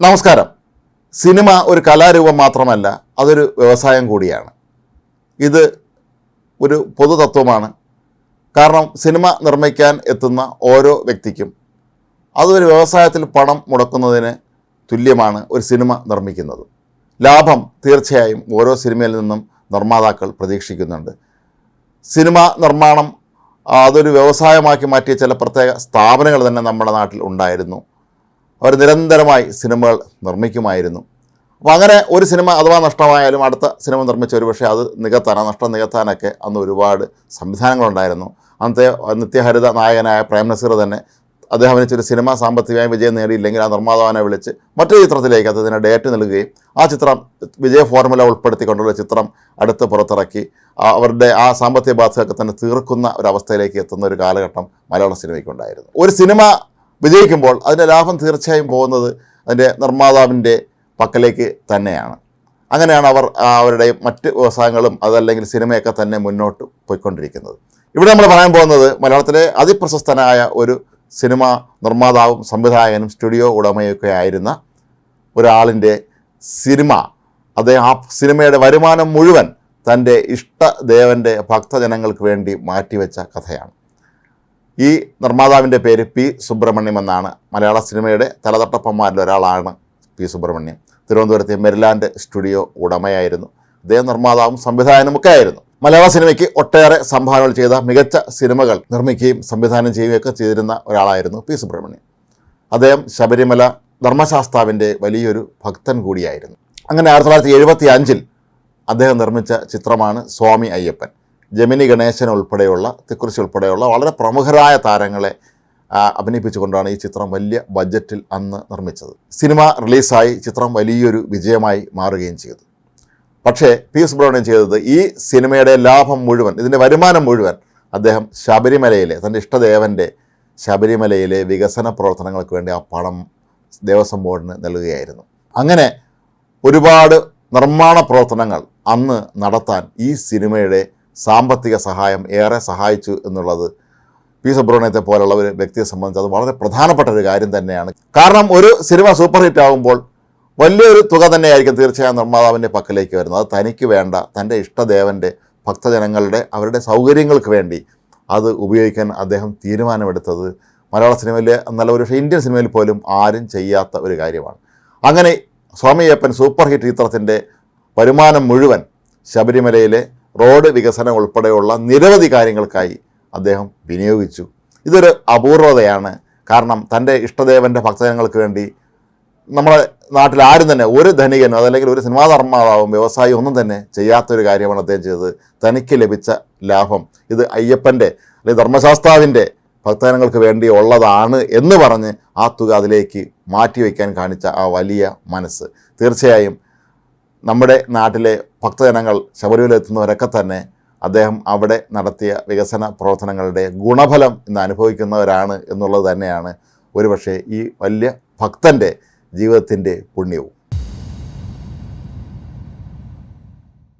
നമസ്കാരം. സിനിമ ഒരു കലാരൂപം മാത്രമല്ല അതൊരു വ്യവസായം കൂടിയാണ്. ഇത് ഒരു പൊതുതത്വമാണ്. കാരണം സിനിമ നിർമ്മിക്കാൻ എത്തുന്ന ഓരോ വ്യക്തിക്കും അതൊരു വ്യവസായത്തിൽ പണം മുടക്കുന്നതിന് തുല്യമാണ് ഒരു സിനിമ നിർമ്മിക്കുന്നത്. ലാഭം തീർച്ചയായും ഓരോ സിനിമയിൽ നിന്നും നിർമ്മാതാക്കൾ പ്രതീക്ഷിക്കുന്നുണ്ട്. സിനിമ നിർമ്മാണം അതൊരു വ്യവസായമാക്കി മാറ്റിയ ചില പ്രത്യേക സ്ഥാപനങ്ങൾ തന്നെ നമ്മുടെ നാട്ടിൽ ഉണ്ടായിരുന്നു. അവർ നിരന്തരമായി സിനിമകൾ നിർമ്മിക്കുമായിരുന്നു. അപ്പോൾ അങ്ങനെ ഒരു സിനിമ അഥവാ നഷ്ടമായാലും അടുത്ത സിനിമ നിർമ്മിച്ച ഒരു പക്ഷേ അത് നികത്താൻ ആ നഷ്ടം നികത്താനൊക്കെ അന്ന് ഒരുപാട് സംവിധാനങ്ങളുണ്ടായിരുന്നു. അന്നത്തെ നിത്യഹരിത നായകനായ പ്രേം നസീർ തന്നെ അദ്ദേഹം ഒരു സിനിമ സാമ്പത്തികമായി വിജയം നേടിയില്ലെങ്കിൽ ആ നിർമ്മാതാവിനെ വിളിച്ച് മറ്റൊരു ചിത്രത്തിലേക്ക് അദ്ദേഹത്തിന് ഡേറ്റ് നൽകുകയും ആ ചിത്രം വിജയ ഫോർമുല ഉൾപ്പെടുത്തിക്കൊണ്ടുള്ള ചിത്രം അടുത്ത് പുറത്തിറക്കി അവരുടെ ആ സാമ്പത്തിക ബാധ്യതയൊക്കെ തന്നെ തീർക്കുന്ന ഒരു അവസ്ഥയിലേക്ക് എത്തുന്ന ഒരു കാലഘട്ടം മലയാള സിനിമയ്ക്കുണ്ടായിരുന്നു. ഒരു സിനിമ വിജയിക്കുമ്പോൾ അതിന്റെ ലാഭം തീർച്ചയായും പോകുന്നത് അതിന്റെ നിർമ്മാതാവിന്റെ പക്കലേക്ക് തന്നെയാണ്. അങ്ങനെയാണ് അവർ അവരുടെ മറ്റ് വ്യവസായങ്ങളും അതല്ലെങ്കിൽ സിനിമയൊക്കെ തന്നെ മുന്നോട്ട് പോയിക്കൊണ്ടിരിക്കുന്നത്. ഇവിടെ നമ്മൾ പറയാൻ പോകുന്നത് മലയാളത്തിലെ അതിപ്രശസ്തനായ ഒരു സിനിമ നിർമ്മാതാവും സംവിധായകനും സ്റ്റുഡിയോ ഉടമയൊക്കെ ആയിരുന്ന ഒരാളിന്റെ സിനിമ. അദ്ദേഹം ആ സിനിമയുടെ വരുമാനം മുഴുവൻ തന്റെ ഇഷ്ടദേവന്റെ ഭക്തജനങ്ങൾക്ക് വേണ്ടി മാറ്റിവെച്ച കഥയാണ്. ഈ നിർമ്മാതാവിന്റെ പേര് പി സുബ്രഹ്മണ്യം എന്നാണ്. മലയാള സിനിമയുടെ തലതട്ടപ്പന്മാരിൽ ഒരാളാണ് പി സുബ്രഹ്മണ്യം. തിരുവനന്തപുരത്തെ മെരിലാൻഡ് സ്റ്റുഡിയോ ഉടമയായിരുന്നു. അദ്ദേഹം നിർമ്മാതാവും സംവിധായകനും ഒക്കെ ആയിരുന്നു മലയാള സിനിമയ്ക്ക് ഒട്ടേറെ സംഭാവനകൾ ചെയ്ത മികച്ച സിനിമകൾ നിർമ്മിക്കുകയും സംവിധാനം ചെയ്യുകയൊക്കെ ചെയ്തിരുന്ന ഒരാളായിരുന്നു പി സുബ്രഹ്മണ്യം. അദ്ദേഹം ശബരിമല ധർമ്മശാസ്താവിന്റെ വലിയൊരു ഭക്തൻ കൂടിയായിരുന്നു. അങ്ങനെ ആയിരത്തി തൊള്ളായിരത്തി എഴുപത്തി അഞ്ചിൽ അദ്ദേഹം നിർമ്മിച്ച ചിത്രമാണ് സ്വാമി അയ്യപ്പൻ. ജമിനി ഗണേശൻ ഉൾപ്പെടെയുള്ള തിക്കുറിശി ഉൾപ്പെടെയുള്ള വളരെ പ്രമുഖരായ താരങ്ങളെ അഭിനയിപ്പിച്ചുകൊണ്ടാണ് ഈ ചിത്രം വലിയ ബഡ്ജറ്റിൽ അന്ന് നിർമ്മിച്ചത്. സിനിമ റിലീസായി ചിത്രം വലിയൊരു വിജയമായി മാറുകയും ചെയ്തു. പക്ഷേ പി സുബ്രഹ്മണ്യം ചെയ്തത് ഈ സിനിമയുടെ ലാഭം മുഴുവൻ ഇതിന്റെ വരുമാനം മുഴുവൻ അദ്ദേഹം ശബരിമലയിലെ തന്റെ ഇഷ്ടദേവന്റെ ശബരിമലയിലെ വികസന പ്രവർത്തനങ്ങൾക്ക് വേണ്ടി ആ പണം ദേവസ്വം ബോർഡിന് നൽകുകയായിരുന്നു. അങ്ങനെ ഒരുപാട് നിർമ്മാണ പ്രവർത്തനങ്ങൾ അന്ന് നടത്താൻ ഈ സിനിമയുടെ സാമ്പത്തിക സഹായം ഏറെ സഹായിച്ചു എന്നുള്ളത് പി സുബ്രഹ്മണ്യത്തെ പോലുള്ള ഒരു വ്യക്തിയെ സംബന്ധിച്ച് അത് വളരെ പ്രധാനപ്പെട്ട ഒരു കാര്യം തന്നെയാണ്. കാരണം ഒരു സിനിമ സൂപ്പർ ഹിറ്റ് ആകുമ്പോൾ വലിയൊരു തുക തന്നെയായിരിക്കും തീർച്ചയായും നിർമ്മാതാവിന്റെ പക്കലേക്ക് വരുന്നത്. അത് തനിക്ക് വേണ്ട തന്റെ ഇഷ്ടദേവന്റെ ഭക്തജനങ്ങളുടെ അവരുടെ സൗകര്യങ്ങൾക്ക് വേണ്ടി അത് ഉപയോഗിക്കാൻ അദ്ദേഹം തീരുമാനമെടുത്തത് മലയാള സിനിമയിലെ നല്ല ഒരു പക്ഷേ ഇന്ത്യൻ സിനിമയിൽ പോലും ആരും ചെയ്യാത്ത ഒരു കാര്യമാണ്. അങ്ങനെ സ്വാമിയപ്പൻ സൂപ്പർ ഹിറ്റ് ചിത്രത്തിന്റെ വരുമാനം മുഴുവൻ ശബരിമലയിലെ റോഡ് വികസനം ഉൾപ്പെടെയുള്ള നിരവധി കാര്യങ്ങൾക്കായി അദ്ദേഹം വിനിയോഗിച്ചു. ഇതൊരു അപൂർവതയാണ്. കാരണം തന്റെ ഇഷ്ടദേവന്റെ ഭക്തജനങ്ങൾക്ക് വേണ്ടി നമ്മുടെ നാട്ടിൽ ആരും തന്നെ ഒരു ധനികനോ അതല്ലെങ്കിൽ ഒരു സിനിമാ നിർമ്മാതാവും വ്യവസായി ഒന്നും തന്നെ ചെയ്യാത്തൊരു കാര്യമാണ് അദ്ദേഹം ചെയ്തത്. തനിക്ക് ലഭിച്ച ലാഭം. ഇത് അയ്യപ്പന്റെ അല്ലെങ്കിൽ ധർമ്മശാസ്താവിന്റെ ഭക്തജനങ്ങൾക്ക് വേണ്ടി ഉള്ളതാണ് എന്ന് പറഞ്ഞ് ആ തുക അതിലേക്ക് മാറ്റിവെക്കാൻ കാണിച്ച ആ വലിയ മനസ്സ്. തീർച്ചയായും നമ്മുടെ നാട്ടിലെ ഭക്തജനങ്ങൾ ശബരിമല എത്തുന്നവരൊക്കെ തന്നെ അദ്ദേഹം അവിടെ നടത്തിയ വികസന പ്രവർത്തനങ്ങളുടെ ഗുണഫലം ഇന്ന് അനുഭവിക്കുന്നവരാണ് എന്നുള്ളത് തന്നെയാണ് ഒരുപക്ഷെ ഈ വലിയ ഭക്തന്റെ ജീവിതത്തിന്റെ പുണ്യവും.